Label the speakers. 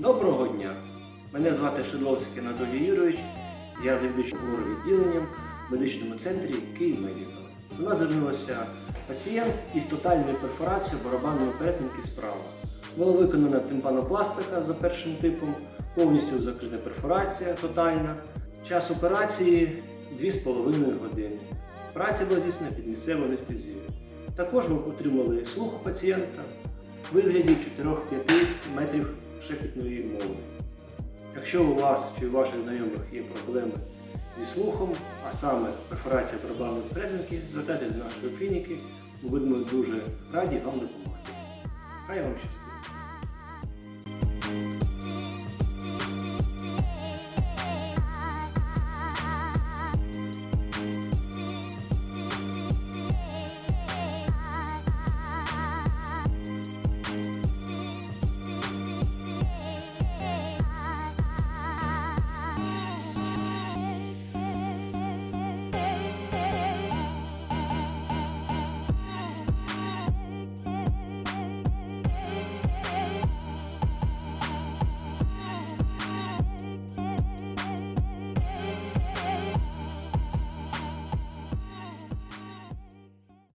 Speaker 1: Доброго дня! Мене звати Шидловський Анатолій Юрійович, я завідуючий відділенням в медичному центрі Київмедіка. До нас звернувся пацієнт із тотальною перфорацією барабанної перетинки справа. Була виконана тимпанопластика за першим типом, повністю закрита перфорація тотальна. Час операції 2,5 години. Праця була здійснена під місцевою анестезією. Також ми отримали слух пацієнта в вигляді 4-5 метрів шепітної мови. Якщо у вас чи у ваших знайомих є проблеми зі слухом, а саме перфорація проблемних признаків, звертайтеся до нашої клініки, ми будемо дуже раді вам допомогти. Хай вам щастить!